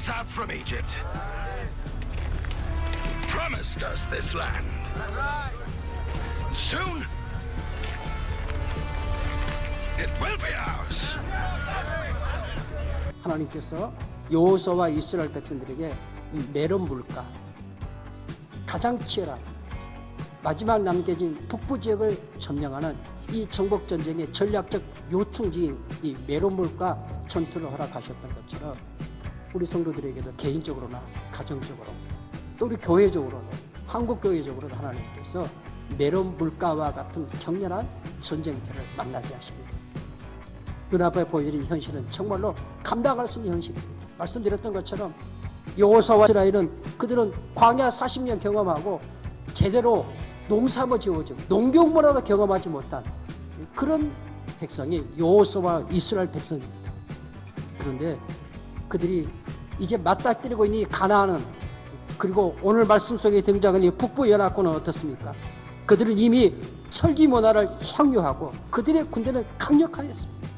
us out from Egypt. He promised us this land. Soon, it will be ours. 하나님께서 여호수아와 이스라엘 백성들에게 이 메론 물가 가장 치열한 마지막 남겨진 북부 지역을 점령하는 이 정복 전쟁의 전략적 요충지인 이 메론 물가 전투를 허락하셨던 것처럼 우리 성도들에게도 개인적으로나 가정적으로 또 우리 교회적으로도 한국 교회적으로도 하나님께서 메론 물가와 같은 격렬한 전쟁터를 만나게 하십니다. 눈앞에 보이는 현실은 정말로 감당할 수 있는 현실입니다. 말씀드렸던 것처럼 여호수아와 이스라엘은 그들은 광야 40년 경험하고 제대로 농사모 지어오지 농경문화도 경험하지 못한 그런 백성이 여호수아와 이스라엘 백성입니다. 그런데 그들이 이제 맞닥뜨리고 있는 이 가나안은 그리고 오늘 말씀 속에 등장하는 이 북부 연합군은 어떻습니까? 그들은 이미 철기 문화를 향유하고 그들의 군대는 강력하였습니다.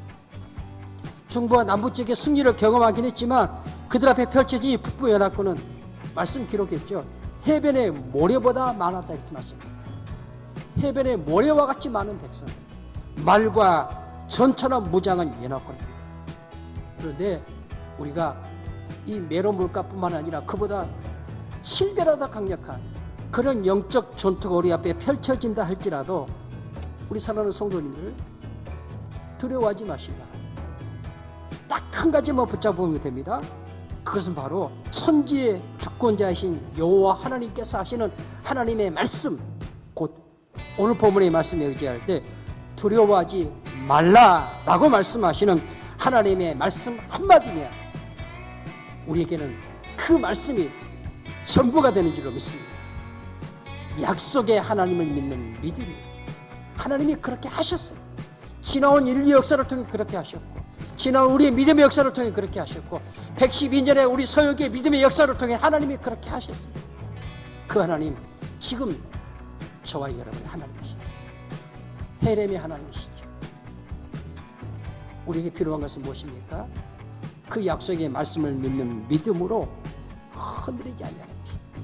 중부와 남부 지역의 승리를 경험하긴 했지만 그들 앞에 펼쳐진 이 북부 연합군은 말씀 기록했죠. 해변의 모래보다 많았다 이렇게 말씀합니다. 해변의 모래와 같이 많은 백성, 말과 전처럼 무장한 연합군입니다. 그런데 우리가 이 메로 물가뿐만 아니라 그보다 7배나 더 강력한 그런 영적 전투가 우리 앞에 펼쳐진다 할지라도 우리 사랑하는 성도님들 두려워하지 마시다. 딱한 가지만 붙잡으면 됩니다. 그것은 바로 천지의 주권자이신 여호와 하나님께서 하시는 하나님의 말씀 곧 오늘 본문의 말씀에 의지할 때 두려워하지 말라라고 말씀하시는 하나님의 말씀 한마디면 우리에게는 그 말씀이 전부가 되는 줄로 믿습니다. 약속의 하나님을 믿는 믿음이 하나님이 그렇게 하셨어요. 지나온 인류 역사를 통해 그렇게 하셨고 지난 우리의 믿음의 역사를 통해 그렇게 하셨고 112년의 우리 서역의 믿음의 역사를 통해 하나님이 그렇게 하셨습니다. 그 하나님 지금 저와 여러분의 하나님이시죠. 헤렘의 하나님이시죠. 우리에게 필요한 것은 무엇입니까? 그 약속의 말씀을 믿는 믿음으로 흔들리지 않는 것입니다.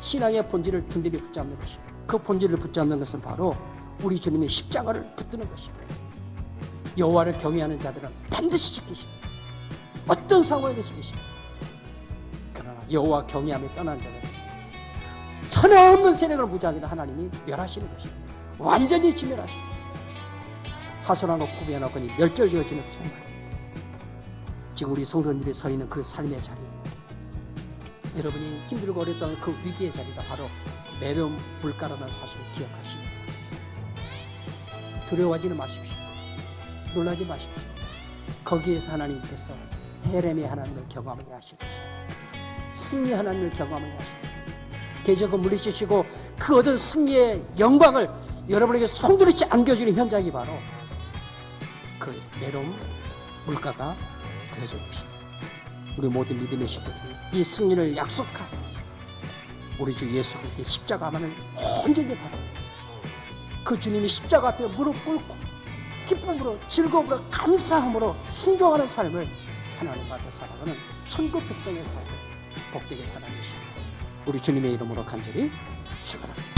신앙의 본질을 든든히 붙잡는 것입니다. 그 본질을 붙잡는 것은 바로 우리 주님의 십자가를 붙드는 것입니다. 여호와를 경외하는 자들은 반드시 지키십니다. 어떤 상황에도 지키십니다. 그러나 여호와 경외함에 떠난 자들은 천하 없는 세력을 무장하기도 하나님이 멸하시는 것입니다. 완전히 지멸하십니다. 하소나고 구비하나거니 멸절되어지는 정말입니다. 지금 우리 성도님들이 서 있는 그 삶의 자리 여러분이 힘들고 어렵다는 그 위기의 자리가 바로 매름 불가라는 사실을 기억하십니다. 두려워하지는 마십시오. 놀라지 마십시오. 거기에서 하나님께서 헤렘의 하나님을 경험하게 하실 것입니다. 승리 하나님을 경험하게 하실 것입니다. 대적을 물리치시고 그 얻은 승리의 영광을 여러분에게 송두리째 안겨주는 현장이 바로 그 내려온 물가가 되어질 것입니다. 우리 모든 믿음의 식구들이 이 승리를 약속하고 우리 주 예수 그리스도의 십자가만을 온전히 바랍니다. 그 주님이 십자가 앞에 무릎 꿇고 기쁨으로 즐거움으로 감사함으로 순종하는 삶을 하나님 앞에 살아가는 천국 백성의 삶을 복되게 살아내십니다. 우리 주님의 이름으로 간절히 축원합니다.